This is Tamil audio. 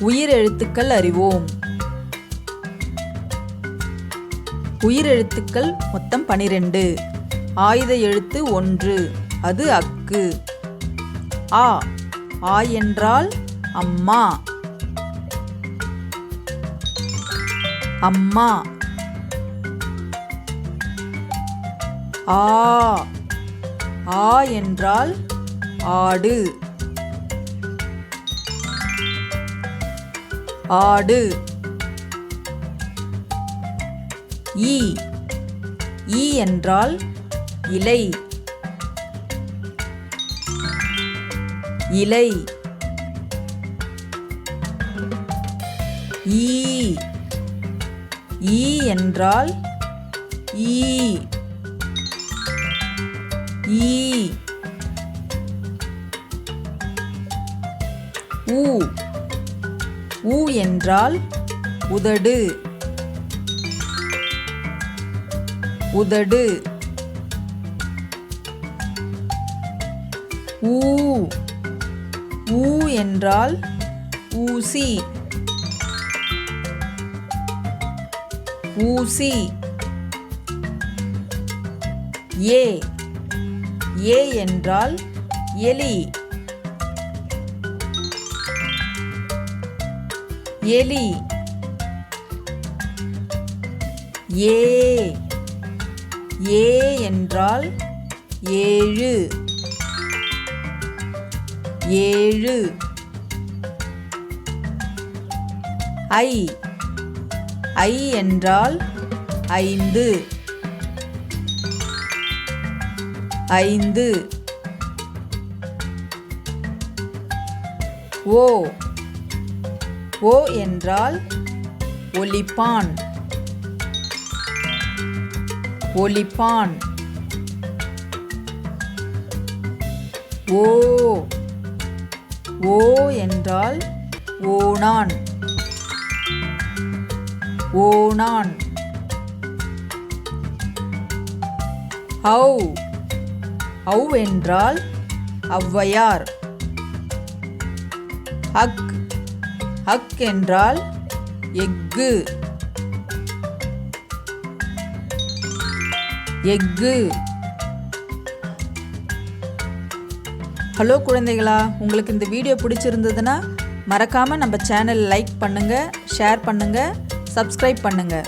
உயிரெழுத்துக்கள் அறிவோம். உயிரெழுத்துக்கள் மொத்தம் பனிரெண்டு. ஆயுத எழுத்து ஒன்று. அது அக்கு. ஆ ஆ என்றால் அம்மா. அம்மா. ஆ ஆ என்றால் ஆடு. ஆடு. ஈ. ஈ என்றால் இலை. இலை. ஈ. ஈ என்றால் ஈ. ஈ. ஊ. ஊ என்றால் உதடு. உதடு. ஊ. ஊ என்றால் ஊசி. ஊசி. ஏ. ஏ என்றால் எலி. எலி. ஏ. ஏ என்றால் ஏழு. ஏழு. ஐ. ஐ என்றால் ஐந்து. ஐந்து. ஓ. ஓ என்றால் ஒலிப்பான். ஒலிப்பான். ஓ. ஓ என்றால் ஓணான். ஓணான். ஔ ஔ என்றால் ஔவையார். அக் அக் என்றால் எஃகு. எஃகு. ஹலோ குழந்தைகளா உங்களுக்கு இந்த வீடியோ பிடிச்சிருந்ததுன்னா மறக்காமல் நம்ம சேனல் லைக் பண்ணுங்கள் ஷேர் பண்ணுங்கள் சப்ஸ்கிரைப் பண்ணுங்கள்